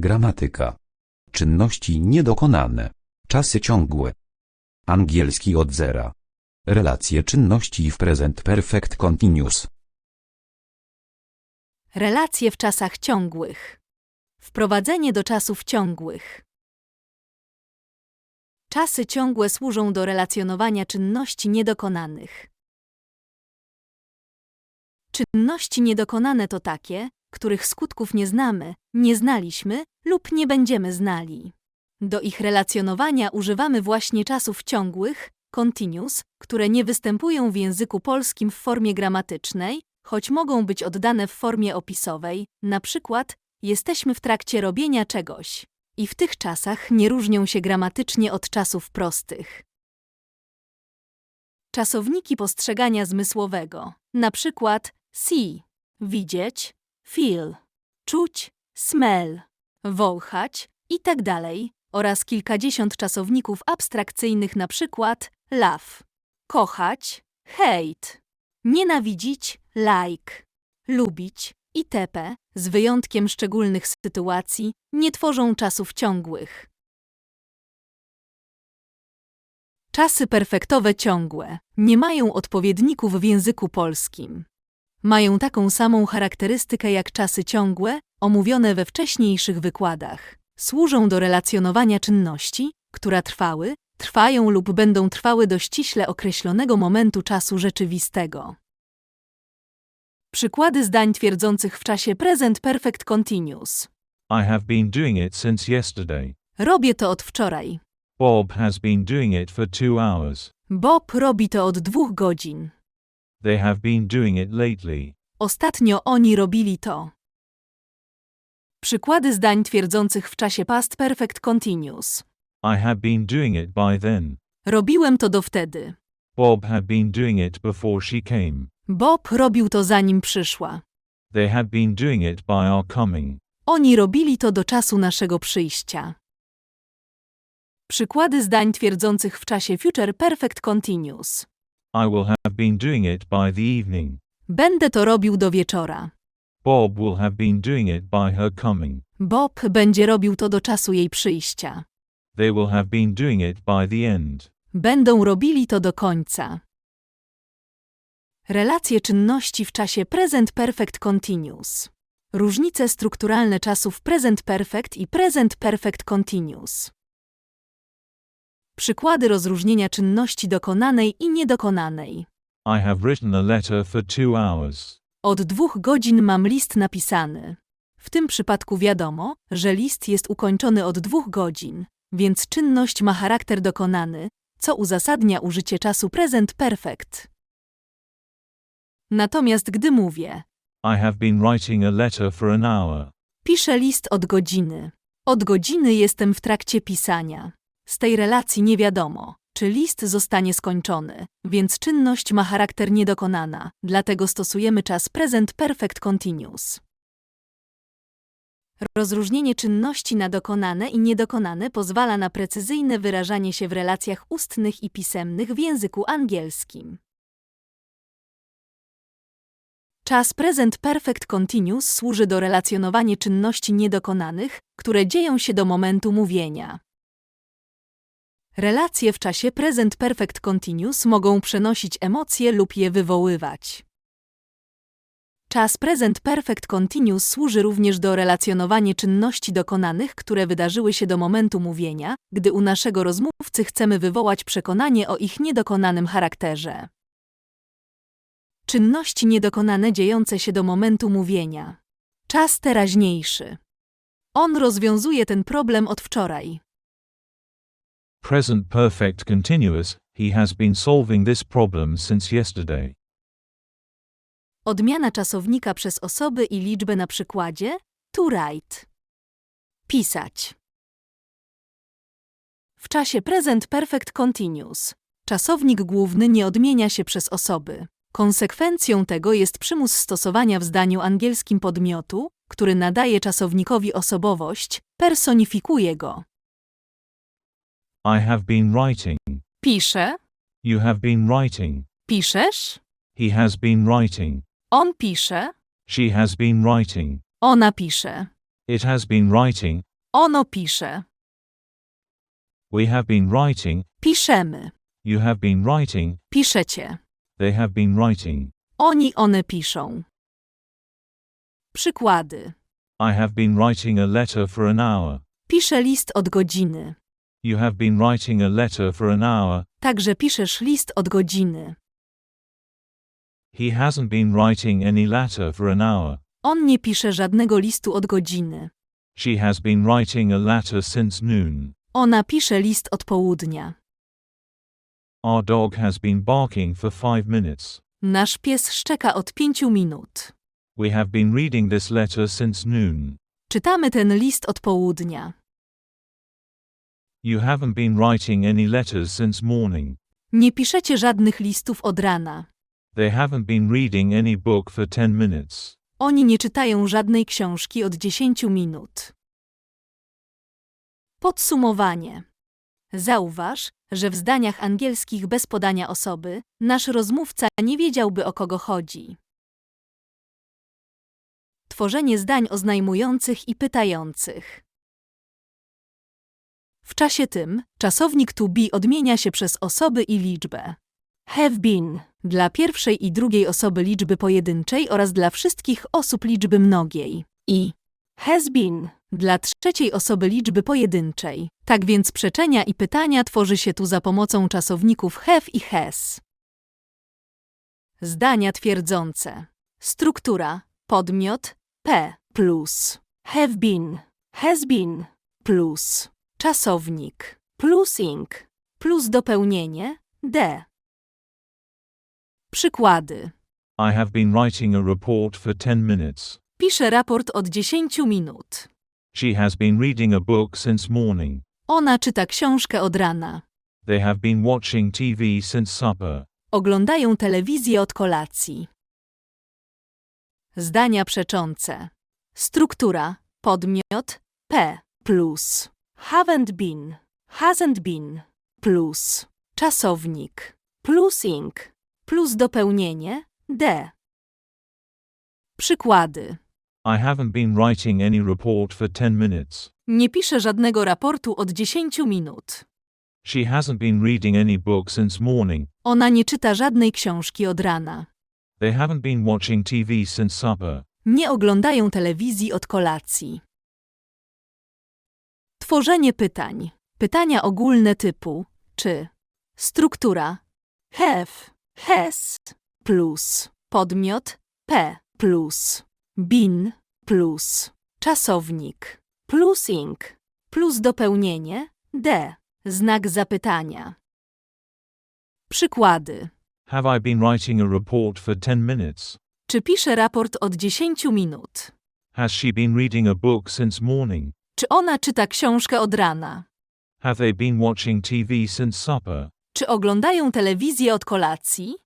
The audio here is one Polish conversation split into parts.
Gramatyka. Czynności niedokonane. Czasy ciągłe. Angielski od zera. Relacje czynności w present perfect continuous. Relacje w czasach ciągłych. Wprowadzenie do czasów ciągłych. Czasy ciągłe służą do relacjonowania czynności niedokonanych. Czynności niedokonane to takie, których skutków nie znamy, nie znaliśmy lub nie będziemy znali. Do ich relacjonowania używamy właśnie czasów ciągłych, continuous, które nie występują w języku polskim w formie gramatycznej, choć mogą być oddane w formie opisowej, na przykład jesteśmy w trakcie robienia czegoś. I w tych czasach nie różnią się gramatycznie od czasów prostych. Czasowniki postrzegania zmysłowego, na przykład see, widzieć, feel, czuć, smell, wąchać i tak oraz kilkadziesiąt czasowników abstrakcyjnych, na przykład love, kochać, hate, nienawidzić, like, lubić itp., z wyjątkiem szczególnych sytuacji, nie tworzą czasów ciągłych. Czasy perfektowe ciągłe nie mają odpowiedników w języku polskim. Mają taką samą charakterystykę jak czasy ciągłe, omówione we wcześniejszych wykładach. Służą do relacjonowania czynności, które trwały, trwają lub będą trwały do ściśle określonego momentu czasu rzeczywistego. Przykłady zdań twierdzących w czasie present perfect continuous. I have been doing it since yesterday. Robię to od wczoraj. Bob has been doing it for two hours. Bob robi to od dwóch godzin. They have been doing it lately. Ostatnio oni robili to. Przykłady zdań twierdzących w czasie past perfect continuous. I had been doing it by then. Robiłem to do wtedy. Bob had been doing it before she came. Bob robił to zanim przyszła. They had been doing it by our coming. Oni robili to do czasu naszego przyjścia. Przykłady zdań twierdzących w czasie future perfect continuous. I will have been doing it by the evening. Będę to robił do wieczora. Bob will have been doing it by her coming. Bob będzie robił to do czasu jej przyjścia. They will have been doing it by the end. Będą robili to do końca. Relacje czynności w czasie present perfect continuous. Różnice strukturalne czasów present perfect i present perfect continuous. Przykłady rozróżnienia czynności dokonanej i niedokonanej. I have written a letter for two hours. Od dwóch godzin mam list napisany. W tym przypadku wiadomo, że list jest ukończony od dwóch godzin, więc czynność ma charakter dokonany, co uzasadnia użycie czasu present perfect. Natomiast gdy mówię, I have been writing a letter for an hour. piszę list od godziny. Od godziny jestem w trakcie pisania. Z tej relacji nie wiadomo, czy list zostanie skończony, więc czynność ma charakter niedokonana, dlatego stosujemy czas present perfect continuous. Rozróżnienie czynności na dokonane i niedokonane pozwala na precyzyjne wyrażanie się w relacjach ustnych i pisemnych w języku angielskim. Czas present perfect continuous służy do relacjonowania czynności niedokonanych, które dzieją się do momentu mówienia. Relacje w czasie present perfect continuous mogą przenosić emocje lub je wywoływać. Czas present perfect continuous służy również do relacjonowania czynności dokonanych, które wydarzyły się do momentu mówienia, gdy u naszego rozmówcy chcemy wywołać przekonanie o ich niedokonanym charakterze. Czynności niedokonane dziejące się do momentu mówienia. Czas teraźniejszy. On rozwiązuje ten problem od wczoraj. Present perfect continuous, he has been solving this problem since yesterday. Odmiana czasownika przez osoby i liczbę na przykładzie to write. Pisać. W czasie present perfect continuous czasownik główny nie odmienia się przez osoby. Konsekwencją tego jest przymus stosowania w zdaniu angielskim podmiotu, który nadaje czasownikowi osobowość, personifikuje go. I have been writing. Pisze, You have been writing. piszesz, He has been writing. on pisze, She has been writing. ona pisze. It has been writing. Ono pisze. We have been writing, Piszemy. you have been writing, Piszecie. they have been writing. Oni, one piszą. Przykłady. I have been writing a letter for an hour. Piszę list od godziny. You have been writing a letter for an hour. Także piszesz list od godziny. He hasn't been writing any letter for an hour. On nie pisze żadnego listu od godziny. She has been writing a letter since noon. Ona pisze list od południa. Our dog has been barking for five minutes. Nasz pies szczeka od pięciu minut. We have been reading this letter since noon. Czytamy ten list od południa. You haven't been writing any letters since morning. Nie piszecie żadnych listów od rana. They haven't been reading any book for 10 minutes. Oni nie czytają żadnej książki od 10 minut. Podsumowanie. Zauważ, że w zdaniach angielskich bez podania osoby nasz rozmówca nie wiedziałby o kogo chodzi. Tworzenie zdań oznajmujących i pytających. W czasie tym czasownik to be odmienia się przez osoby i liczbę. Have been dla pierwszej i drugiej osoby liczby pojedynczej oraz dla wszystkich osób liczby mnogiej. I has been dla trzeciej osoby liczby pojedynczej. Tak więc przeczenia i pytania tworzy się tu za pomocą czasowników have i has. Zdania twierdzące. Struktura. Podmiot P plus have been, has been plus czasownik plus ing plus dopełnienie D. Przykłady. I have been writing a report for 10 minutes. Pisze raport od 10 minut. She has been reading a book since morning. Ona czyta książkę od rana. They have been watching TV since supper. Oglądają telewizję od kolacji. Zdania przeczące. Struktura. Podmiot P plus haven't been, hasn't been plus czasownik plus ing plus dopełnienie D. Przykłady. I haven't been writing any report for 10 minutes. Nie pisze żadnego raportu od 10 minut. She hasn't been reading any book since morning. Ona nie czyta żadnej książki od rana. They haven't been watching TV since supper. Nie oglądają telewizji od kolacji. Tworzenie pytań. Pytania ogólne typu czy. Struktura. Have, has, plus. Podmiot. P, plus. Been, plus. Czasownik. Plus ing. Plus dopełnienie. D. Znak zapytania. Przykłady. Have I been writing a report for 10 minutes? Czy pisze raport od 10 minut? Has she been reading a book since morning? Czy ona czyta książkę od rana? Have they been watching TV since supper? Czy oglądają telewizję od kolacji?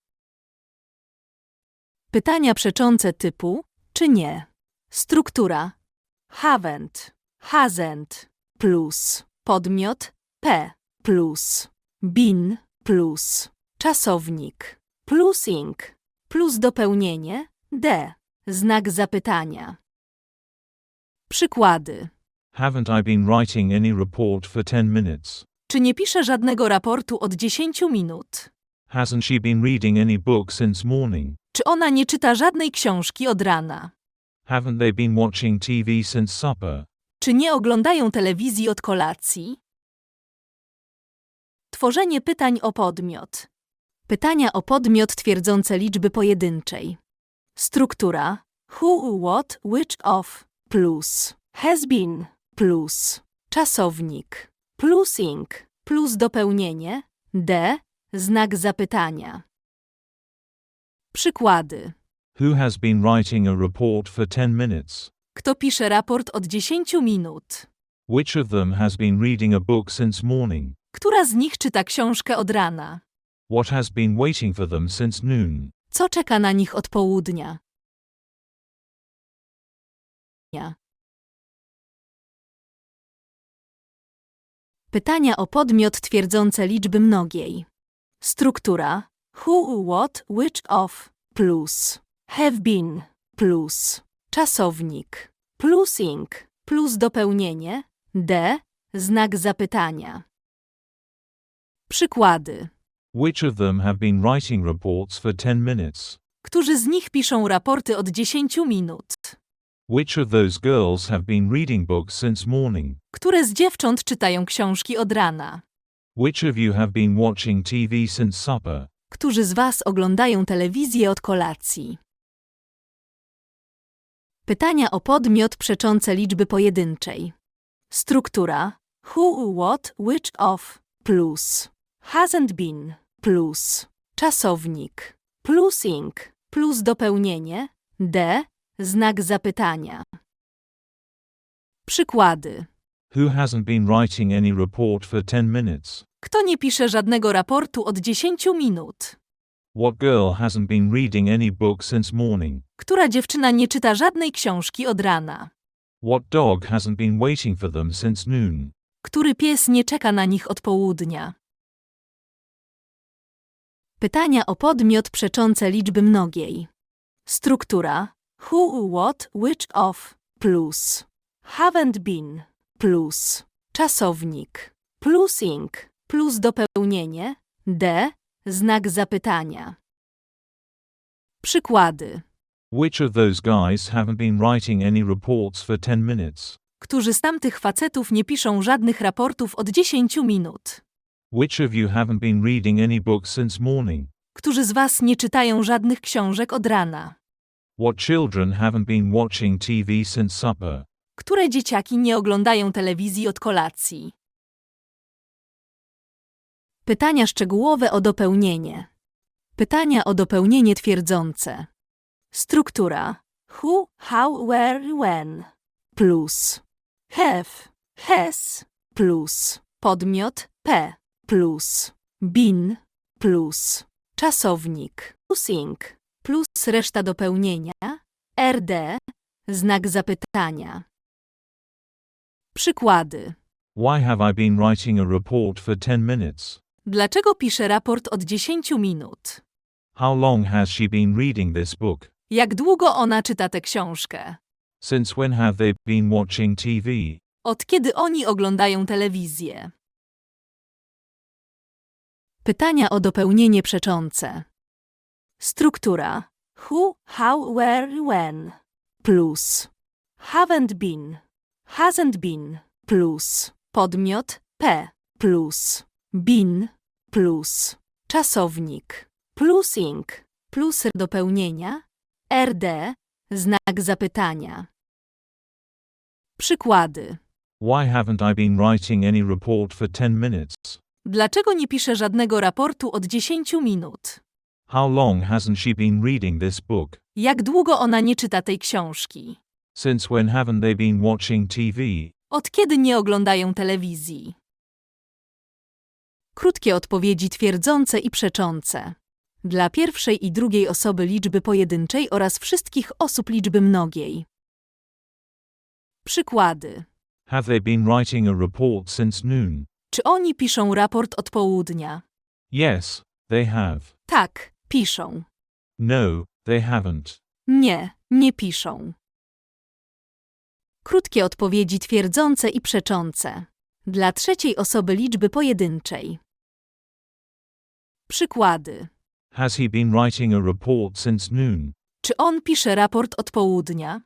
Pytania przeczące typu czy nie. Struktura. Haven't, hasn't, plus. Podmiot. P, plus. Been, plus. Czasownik. Plus ing, plus dopełnienie. D. Znak zapytania. Przykłady. Haven't I been writing any report for 10 minutes? Czy nie pisze żadnego raportu od 10 minut? Hasn't she been reading any book since morning? Czy ona nie czyta żadnej książki od rana? Haven't they been watching TV since supper? Czy nie oglądają telewizji od kolacji? Tworzenie pytań o podmiot. Pytania o podmiot twierdzące liczby pojedynczej. Struktura who, what, which of plus has been plus czasownik plus ing plus dopełnienie d znak zapytania. Przykłady. Who has been writing a report for 10 minutes? Kto pisze raport od 10 minut? Which of them has been reading a book since morning? Która z nich czyta książkę od rana? What has been waiting for them since noon? Co czeka na nich od południa? Pytania o podmiot twierdzące liczby mnogiej. Struktura who, what, which of plus have been plus czasownik plus ing plus dopełnienie D. Znak zapytania. Przykłady. Which of them have been writing reports for 10 minutes? Którzy z nich piszą raporty od 10 minut? Which of those girls have been reading books since morning? Które z dziewcząt czytają książki od rana? Which of you have been watching TV since supper? Którzy z Was oglądają telewizję od kolacji? Pytania o podmiot przeczące liczby pojedynczej. Struktura who, what, which of plus hasn't been plus czasownik plus ing plus dopełnienie d znak zapytania. Przykłady. Who hasn't been writing any report for 10 minutes? Kto nie pisze żadnego raportu od 10 minut? What girl hasn't been reading any book since morning? Która dziewczyna nie czyta żadnej książki od rana? What dog hasn't been waiting for them since noon? Który pies nie czeka na nich od południa? Pytania o podmiot przeczące liczby mnogiej. Struktura who, what, which of plus haven't been plus czasownik plus ing plus dopełnienie d znak zapytania. Przykłady. Which of those guys haven't been writing any reports for 10 minutes? Którzy z tamtych facetów nie piszą żadnych raportów od 10 minut? Which of you haven't been reading any books since morning? Którzy z was nie czytają żadnych książek od rana? What children haven't been watching TV since supper? Które dzieciaki nie oglądają telewizji od kolacji? Pytania szczegółowe o dopełnienie. Pytania o dopełnienie twierdzące. Struktura. Who, how, where, when. Plus. Have, has. Plus. Podmiot p. Plus. Been plus. Czasownik. Plus ing plus reszta dopełnienia rd znak zapytania. Przykłady. Why have I been writing a report for 10 minutes? Dlaczego pisze raport od 10 minut? How long has she been reading this book? Jak długo ona czyta tę książkę? Since when have they been watching TV? Od kiedy oni oglądają telewizję? Pytania o dopełnienie przeczące. Struktura. Who, how, where, when. Plus. Haven't been, hasn't been. Plus. Podmiot p. Plus. Been plus. Czasownik. Plus ing plus dopełnienia rd znak zapytania. Przykłady. Why haven't I been writing any report for 10 minutes? Dlaczego nie pisze żadnego raportu od 10 minut? How long hasn't she been reading this book? Jak długo ona nie czyta tej książki? Since when haven't they been watching TV? Od kiedy nie oglądają telewizji? Krótkie odpowiedzi twierdzące i przeczące. Dla pierwszej i drugiej osoby liczby pojedynczej oraz wszystkich osób liczby mnogiej. Przykłady. Have they been writing a report since noon? Czy oni piszą raport od południa? Yes, they have. Tak, piszą. No, they haven't. Nie, nie piszą. Krótkie odpowiedzi twierdzące i przeczące. Dla trzeciej osoby liczby pojedynczej. Przykłady. Has he been writing a report since noon? Czy on pisze raport od południa?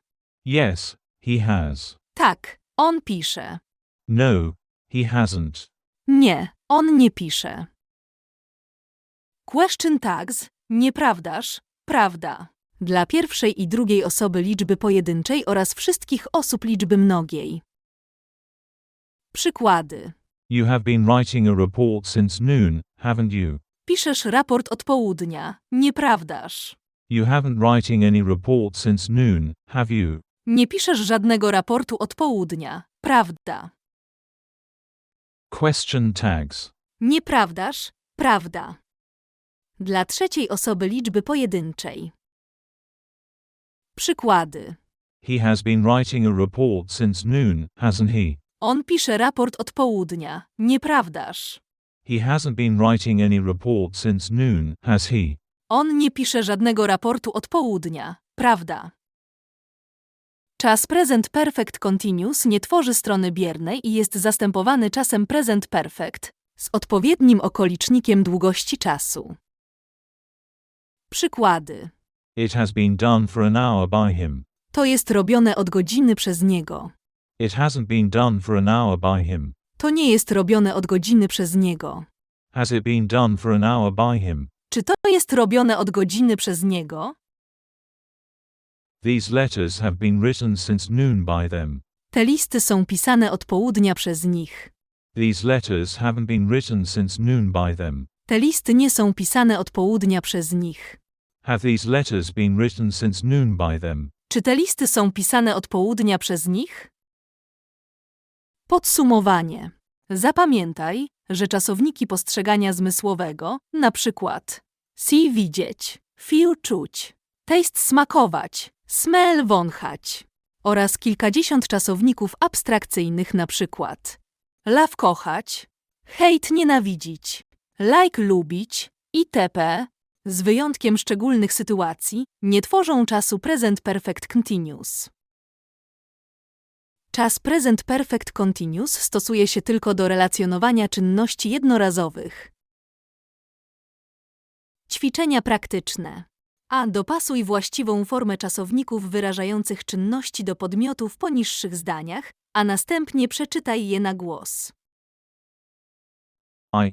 Yes, he has. Tak, on pisze. No, he hasn't. Nie, on nie pisze. Question tags, nieprawdaż, prawda. Dla pierwszej i drugiej osoby liczby pojedynczej oraz wszystkich osób liczby mnogiej. Przykłady. You have been writing a report since noon, haven't you? Piszesz raport od południa, nieprawdaż. You haven't writing any report since noon, have you? Nie piszesz żadnego raportu od południa, prawda. Question tags. Nieprawdaż, prawda. Dla trzeciej osoby liczby pojedynczej. Przykłady. He has been writing a report since noon, hasn't he? On pisze raport od południa, nieprawdaż. He hasn't been writing any report since noon, has he? On nie pisze żadnego raportu od południa, prawda. Czas present perfect continuous nie tworzy strony biernej i jest zastępowany czasem present perfect z odpowiednim okolicznikiem długości czasu. Przykłady. It has been done for an hour by him. To jest robione od godziny przez niego. It hasn't been done for an hour by him. To nie jest robione od godziny przez niego. Has it been done for an hour by him? Czy to jest robione od godziny przez niego? These letters have been written since noon by them. Te listy są pisane od południa przez nich. These letters haven't been written since noon by them. Te listy nie są pisane od południa przez nich. Have these letters been written since noon by them? Czy te listy są pisane od południa przez nich? Podsumowanie. Zapamiętaj, że czasowniki postrzegania zmysłowego, na przykład see widzieć, feel czuć, taste smakować, smell wąchać oraz kilkadziesiąt czasowników abstrakcyjnych, na przykład love kochać, hate nienawidzić, like lubić itp. z wyjątkiem szczególnych sytuacji, nie tworzą czasu present perfect continuous. Czas present perfect continuous stosuje się tylko do relacjonowania czynności jednorazowych. Ćwiczenia praktyczne. A. Dopasuj właściwą formę czasowników wyrażających czynności do podmiotów w poniższych zdaniach, a następnie przeczytaj je na głos. I.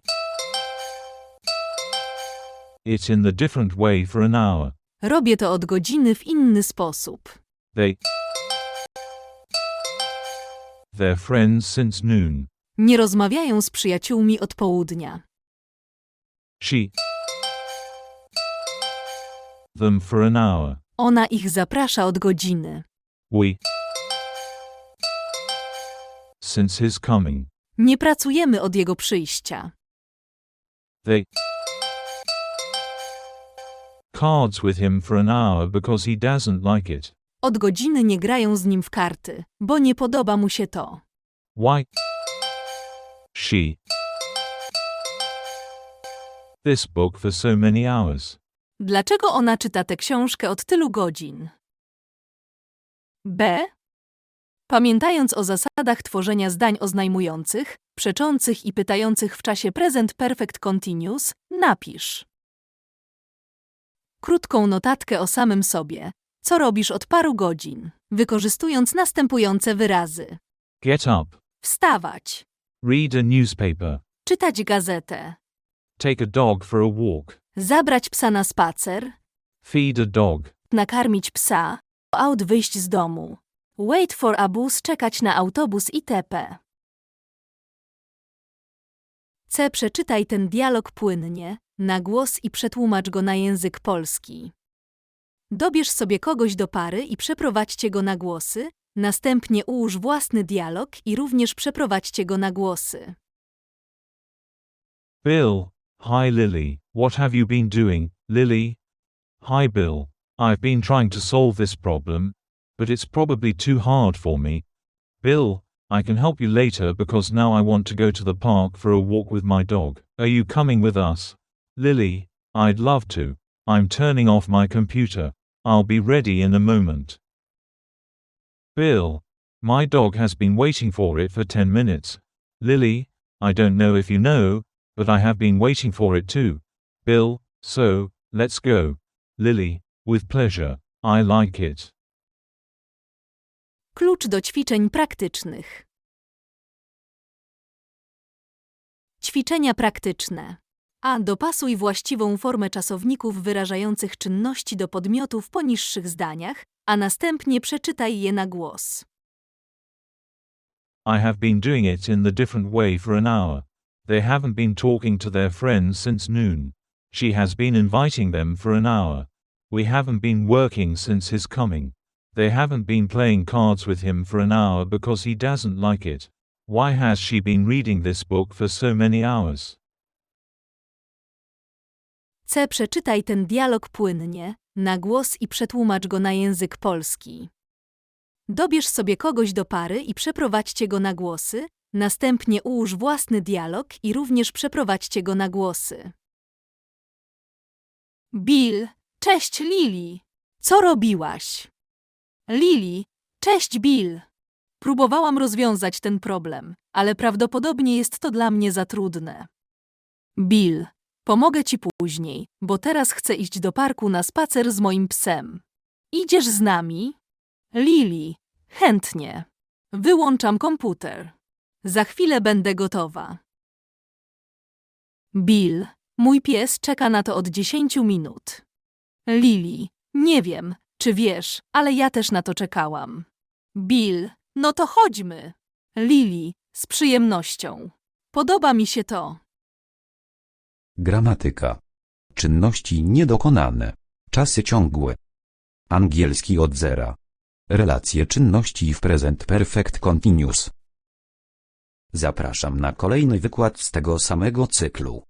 It in the different way for an hour. Robię to od godziny w inny sposób. They. They're friends since noon. Nie rozmawiają z przyjaciółmi od południa. She. Them for an hour. Ona ich zaprasza od godziny. We. Since his coming. Nie pracujemy od jego przyjścia. They. Cards with him for an hour because he doesn't like it. Od godziny nie grają z nim w karty, bo nie podoba mu się to. Why? She. This book for so many hours. Dlaczego ona czyta tę książkę od tylu godzin? B. Pamiętając o zasadach tworzenia zdań oznajmujących, przeczących i pytających w czasie present perfect continuous, napisz krótką notatkę o samym sobie, co robisz od paru godzin, wykorzystując następujące wyrazy: Get up. wstawać, Read a newspaper. czytać gazetę, Take a dog for a walk. zabrać psa na spacer, Feed a dog. nakarmić psa, out wyjść z domu, wait for a bus, czekać na autobus itp. C. Przeczytaj ten dialog płynnie, na głos i przetłumacz go na język polski. Dobierz sobie kogoś do pary i przeprowadźcie go na głosy, następnie ułóż własny dialog i również przeprowadźcie go na głosy. Bill. Hi Lily. What have you been doing, Lily? Hi Bill. I've been trying to solve this problem, but it's probably too hard for me. Bill, I can help you later because now I want to go to the park for a walk with my dog. Are you coming with us? Lily, I'd love to. I'm turning off my computer. I'll be ready in a moment. Bill, my dog has been waiting for it for 10 minutes. Lily, I don't know if you know, but I have been waiting for it too. Bill, so, let's go. Lily, with pleasure. I like it. Klucz do ćwiczeń praktycznych. Ćwiczenia praktyczne. A. Dopasuj właściwą formę czasowników wyrażających czynności do podmiotów w poniższych zdaniach, a następnie przeczytaj je na głos. I have been doing it in the different way for an hour. They haven't been talking to their friends since noon. She has been inviting them for an hour. We haven't been working since his coming. They haven't been playing cards with him for an hour because he doesn't like it. Why has she been reading this book for so many hours? C. Przeczytaj ten dialog płynnie, na głos i przetłumacz go na język polski. Dobierz sobie kogoś do pary i przeprowadźcie go na głosy, następnie ułóż własny dialog i również przeprowadźcie go na głosy. Bill, cześć Lili. Co robiłaś? Lili, Cześć, Bill! Próbowałam rozwiązać ten problem, ale prawdopodobnie jest to dla mnie za trudne. Bill, pomogę ci później, bo teraz chcę iść do parku na spacer z moim psem. Idziesz z nami? Lili, chętnie. Wyłączam komputer. Za chwilę będę gotowa. Bill, mój pies czeka na to od 10 minut. Lili, nie wiem, czy wiesz, ale ja też na to czekałam. Bill, no to chodźmy. Lili, z przyjemnością. Podoba mi się to. Gramatyka. Czynności niedokonane. Czasy ciągłe. Angielski od zera. Relacje czynności w present perfect continuous. Zapraszam na kolejny wykład z tego samego cyklu.